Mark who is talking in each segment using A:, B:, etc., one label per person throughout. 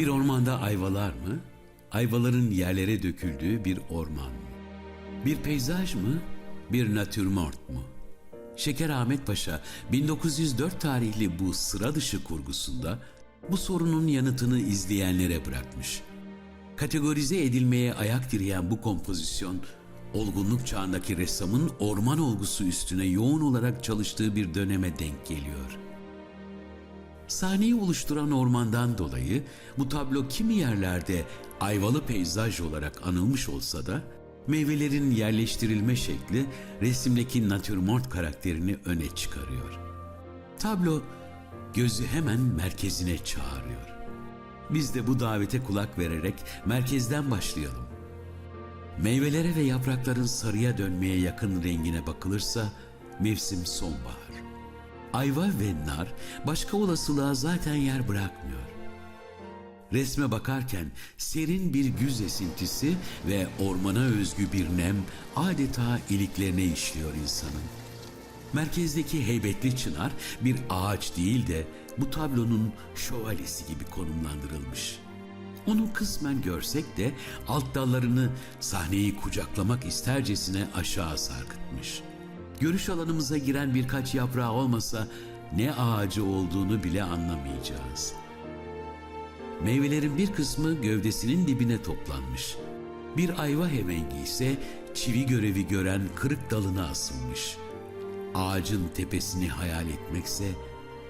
A: Bir ormanda ayvalar mı? Ayvaların yerlere döküldüğü bir orman mı? Bir peyzaj mı? Bir natürmort mu? Şeker Ahmet Paşa 1904 tarihli bu sıra dışı kurgusunda bu sorunun yanıtını izleyenlere bırakmış. Kategorize edilmeye ayak direyen bu kompozisyon, olgunluk çağındaki ressamın orman olgusu üstüne yoğun olarak çalıştığı bir döneme denk geliyor. Sahneyi oluşturan ormandan dolayı bu tablo kimi yerlerde ayvalı peyzaj olarak anılmış olsa da meyvelerin yerleştirilme şekli resimdeki natürmort karakterini öne çıkarıyor. Tablo gözü hemen merkezine çağırıyor. Biz de bu davete kulak vererek merkezden başlayalım. Meyvelere ve yaprakların sarıya dönmeye yakın rengine bakılırsa mevsim sonbahar. Ayva ve nar başka olasılığa zaten yer bırakmıyor. Resme bakarken serin bir güz esintisi ve ormana özgü bir nem adeta iliklerine işliyor insanın. Merkezdeki heybetli çınar bir ağaç değil de bu tablonun şövalyesi gibi konumlandırılmış. Onu kısmen görsek de alt dallarını sahneyi kucaklamak istercesine aşağı sarkıtmış. Görüş alanımıza giren birkaç yaprağı olmasa ne ağacı olduğunu bile anlamayacağız. Meyvelerin bir kısmı gövdesinin dibine toplanmış. Bir ayva hemengi ise çivi görevi gören kırık dalına asılmış. Ağacın tepesini hayal etmekse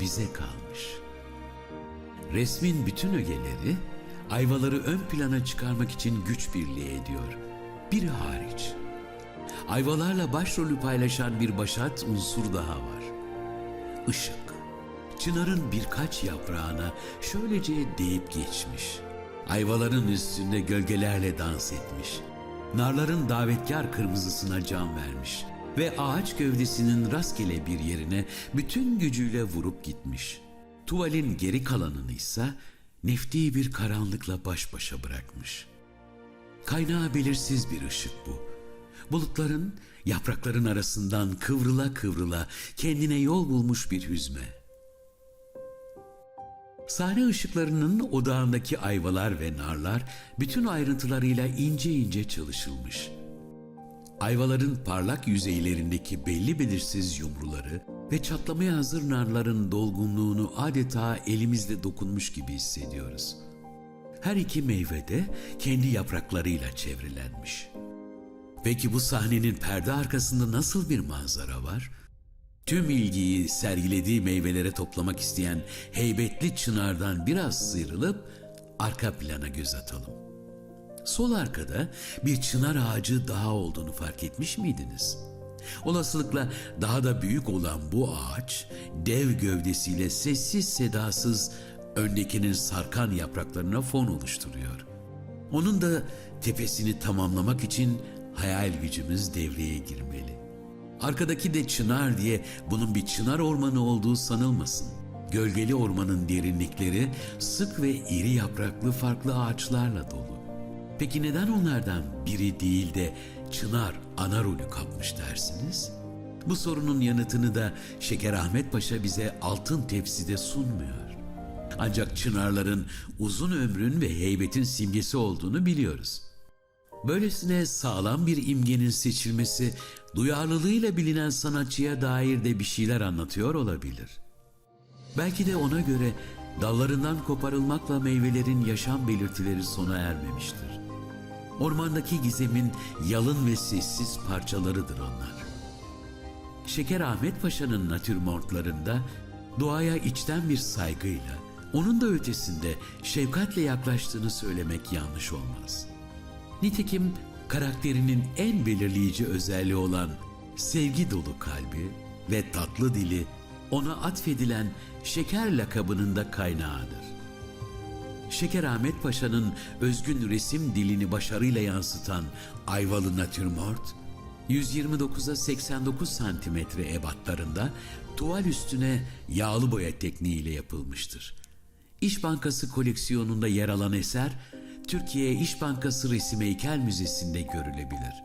A: bize kalmış. Resmin bütün ögeleri ayvaları ön plana çıkarmak için güç birliği ediyor. Biri hariç. Ayvalarla başrolü paylaşan bir başat unsur daha var. Işık. Çınarın birkaç yaprağına şöylece değip geçmiş. Ayvaların üstünde gölgelerle dans etmiş. Narların davetkar kırmızısına can vermiş ve ağaç gövdesinin rastgele bir yerine bütün gücüyle vurup gitmiş. Tuvalin geri kalanını ise nefti bir karanlıkla baş başa bırakmış. Kaynağı belirsiz bir ışık bu. Bulutların, yaprakların arasından kıvrıla kıvrıla kendine yol bulmuş bir hüzme. Sahne ışıklarının odağındaki ayvalar ve narlar bütün ayrıntılarıyla ince ince çalışılmış. Ayvaların parlak yüzeylerindeki belli belirsiz yumruları ve çatlamaya hazır narların dolgunluğunu adeta elimizle dokunmuş gibi hissediyoruz. Her iki meyve de kendi yapraklarıyla çevrelenmiş. Peki bu sahnenin perde arkasında nasıl bir manzara var? Tüm ilgiyi sergilediği meyvelere toplamak isteyen heybetli çınardan biraz sıyrılıp arka plana göz atalım. Sol arkada bir çınar ağacı daha olduğunu fark etmiş miydiniz? Olasılıkla daha da büyük olan bu ağaç dev gövdesiyle sessiz sedasız öndekinin sarkan yapraklarına fon oluşturuyor. Onun da tepesini tamamlamak için hayal gücümüz devreye girmeli. Arkadaki de çınar diye bunun bir çınar ormanı olduğu sanılmasın. Gölgeli ormanın derinlikleri sık ve iri yapraklı farklı ağaçlarla dolu. Peki neden onlardan biri değil de çınar ana rolü kapmış dersiniz? Bu sorunun yanıtını da Şeker Ahmet Paşa bize altın tepside sunmuyor. Ancak çınarların uzun ömrün ve heybetin simgesi olduğunu biliyoruz. Böylesine sağlam bir imgenin seçilmesi duyarlılığıyla bilinen sanatçıya dair de bir şeyler anlatıyor olabilir. Belki de ona göre dallarından koparılmakla meyvelerin yaşam belirtileri sona ermemiştir. Ormandaki gizemin yalın ve sessiz parçalarıdır onlar. Şeker Ahmet Paşa'nın natürmortlarında doğaya içten bir saygıyla, onun da ötesinde şefkatle yaklaştığını söylemek yanlış olmaz. Nitekim karakterinin en belirleyici özelliği olan sevgi dolu kalbi ve tatlı dili ona atfedilen şeker lakabının da kaynağıdır. Şeker Ahmet Paşa'nın özgün resim dilini başarıyla yansıtan Ayvalı Natürmort, 129'a 89 santimetre ebatlarında tuval üstüne yağlı boya tekniğiyle yapılmıştır. İş Bankası koleksiyonunda yer alan eser, Türkiye İş Bankası Resim Heykel Müzesi'nde görülebilir.